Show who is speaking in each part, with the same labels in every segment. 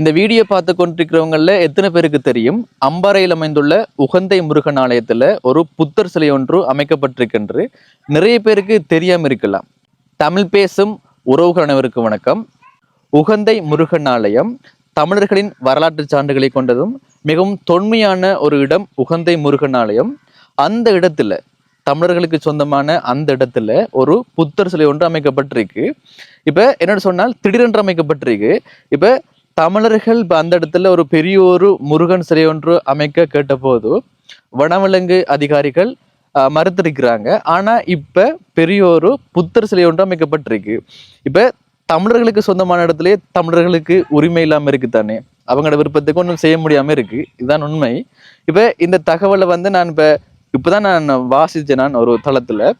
Speaker 1: இந்த வீடியோ பார்த்து கொண்டிருக்கிறவங்கள எத்தனை பேருக்கு தெரியும்? அம்பாறையில் அமைந்துள்ள உகந்தை முருகன் ஆலயத்தில் ஒரு புத்தர் சிலை ஒன்று அமைக்கப்பட்டிருக்கின்று நிறைய பேருக்கு தெரியாமல் இருக்கலாம். தமிழ் பேசும் உறவுகள் அனைவருக்கு வணக்கம். உகந்தை முருகன் ஆலயம் தமிழர்களின் வரலாற்று சான்றுகளை கொண்டதும் மிகவும் தொன்மையான ஒரு இடம் உகந்தை முருகன் ஆலயம். அந்த இடத்துல தமிழர்களுக்கு சொந்தமான அந்த இடத்துல ஒரு புத்தர் சிலை ஒன்று அமைக்கப்பட்டிருக்கு. இப்போ என்னோட சொன்னால் திடீரென்று அமைக்கப்பட்டிருக்கு. இப்போ தமிழர்கள் இப்போ அந்த இடத்துல ஒரு பெரிய ஒரு முருகன் சிலை ஒன்று அமைக்க கேட்டபோது வனவிலங்கு அதிகாரிகள் மறுத்திருக்கிறாங்க. ஆனா இப்ப பெரிய ஒரு புத்தர் சிலை ஒன்று அமைக்கப்பட்டிருக்கு. இப்ப தமிழர்களுக்கு சொந்தமான இடத்துலயே தமிழர்களுக்கு உரிமை இல்லாம இருக்கு தானே. அவங்களோட விருப்பத்துக்கு ஒன்றும் செய்ய முடியாம இருக்கு. இதுதான் உண்மை. இப்ப இந்த தகவலை வந்து நான் இப்ப இப்பதான் நான் வாசிச்சேன் நான் ஒரு தளத்துல.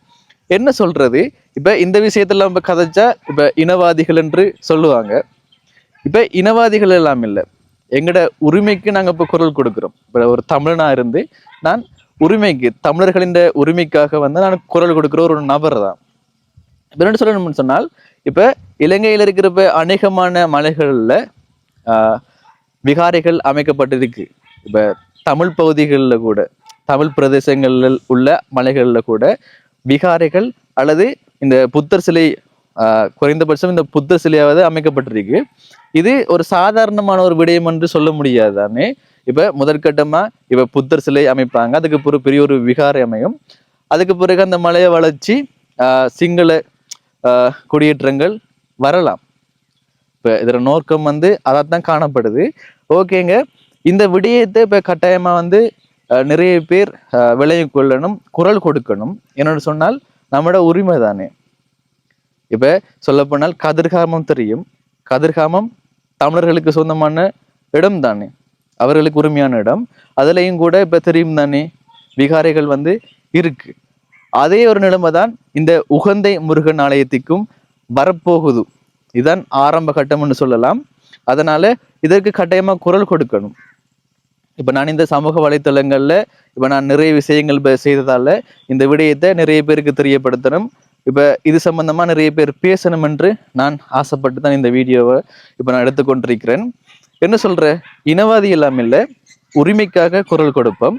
Speaker 1: என்ன சொல்றது? இப்ப இந்த விஷயத்துல நம்ம கதைச்சா இப்ப இனவாதிகள் என்று சொல்லுவாங்க. இப்போ இனவாதிகள் எல்லாம் இல்லை. எங்களோட உரிமைக்கு நாங்கள் இப்போ குரல் கொடுக்குறோம். இப்போ ஒரு தமிழனாக இருந்து நான் உரிமைக்கு தமிழர்களின் உரிமைக்காக வந்து நான் குரல் கொடுக்குற ஒரு நபர் தான். இப்போ என்ன சொல்லணும்னு சொன்னால் இப்போ இலங்கையில் இருக்கிற இப்போ அநேகமான மலைகளில் விகாரைகள் அமைக்கப்பட்டிருக்கு. இப்போ தமிழ் பகுதிகளில் கூட தமிழ் பிரதேசங்களில் உள்ள மலைகளில் கூட விகாரைகள் அல்லது இந்த புத்தர் சிலை குறைந்தபட்சம் இந்த புத்தர் சிலையாவது அமைக்கப்பட்டிருக்கு. இது ஒரு சாதாரணமான ஒரு விடயம் என்று சொல்ல முடியாது தானே? இப்ப முதற்கட்டமா இப்ப புத்தர் சிலை அமைப்பாங்க. அதுக்கு பிறகு பெரிய ஒரு விகாரை அமையும். அதுக்கு பிறகு அந்த மலையை வளர்ச்சி ஆஹ், சிங்கள ஆஹ், குடியேற்றங்கள் வரலாம். இப்போ இதில் நோக்கம் வந்து அதைத்தான் காணப்படுது. ஓகேங்க. இந்த விடயத்தை இப்போ கட்டாயமாக வந்து அஹ், நிறைய பேர் அஹ், கொள்ளணும் குரல் கொடுக்கணும். என்னோட சொன்னால் நம்மளோட உரிமை தானே? இப்போ சொல்லப்போனால் கதிர்காமம் தெரியும். கதிர்காமம் தமிழர்களுக்கு சொந்தமான இடம் தானே. அவர்களுக்கு உரிமையான இடம். அதுலேயும் கூட இப்போ தெரியும் தானே விகாரைகள் வந்து இருக்கு. அதே ஒரு நிலைமை தான் இந்த உகந்தை முருகன் ஆலயத்துக்கும் வரப்போகுது. இதுதான் ஆரம்ப கட்டம்னு சொல்லலாம். அதனால இதற்கு கட்டாயமா குரல் கொடுக்கணும். இப்ப நான் இந்த சமூக வலைத்தளங்களில் இப்ப நான் நிறைய விஷயங்கள் செய்ததால இந்த விடயத்தை நிறைய பேருக்கு தெரியப்படுத்தணும். இப்போ இது சம்மந்தமாக நிறைய பேர் பேசணும் என்று நான் ஆசைப்பட்டு தான் இந்த வீடியோவை இப்போ நான் எடுத்துக்கொண்டிருக்கிறேன். என்ன சொல்கிற இனவாதி எல்லாம் இல்லை உரிமைக்காக குரல் கொடுப்போம்.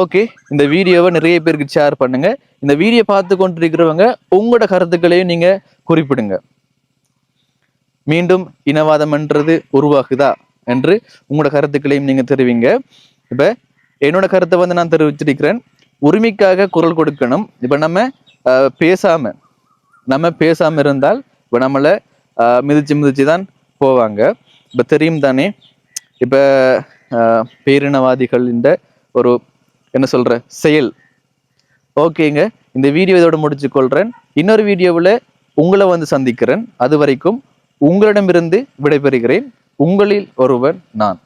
Speaker 1: ஓகே இந்த வீடியோவை நிறைய பேருக்கு ஷேர் பண்ணுங்க. இந்த வீடியோ பார்த்து கொண்டிருக்கிறவங்க உங்களோட கருத்துக்களையும் நீங்க குறிப்பிடுங்க. மீண்டும் இனவாதம் என்றது உருவாகுதா என்று உங்களோட கருத்துக்களையும் நீங்க தெரிவிங்க. இப்ப என்னோட கருத்தை வந்து நான் தெரிவிச்சிருக்கிறேன். உரிமைக்காக குரல் கொடுக்கணும். இப்போ நம்ம பேசாமல் பேசாம நம்ம பேசாமல் இருந்தால் இப்போ நம்மளை மிதிச்சு மிதிச்சு தான் போவாங்க. இப்போ தெரியும் தானே? இப்போ பேரினவாதிகள் இந்த ஒரு என்ன சொல்கிற செயல். ஓகேங்க. இந்த வீடியோ இதோட முடிச்சு கொள்கிறேன் இன்னொரு வீடியோவில் உங்களை வந்து சந்திக்கிறேன். அது வரைக்கும் உங்களிடமிருந்து விடைபெறுகிறேன். உங்களில் ஒருவன் நான்.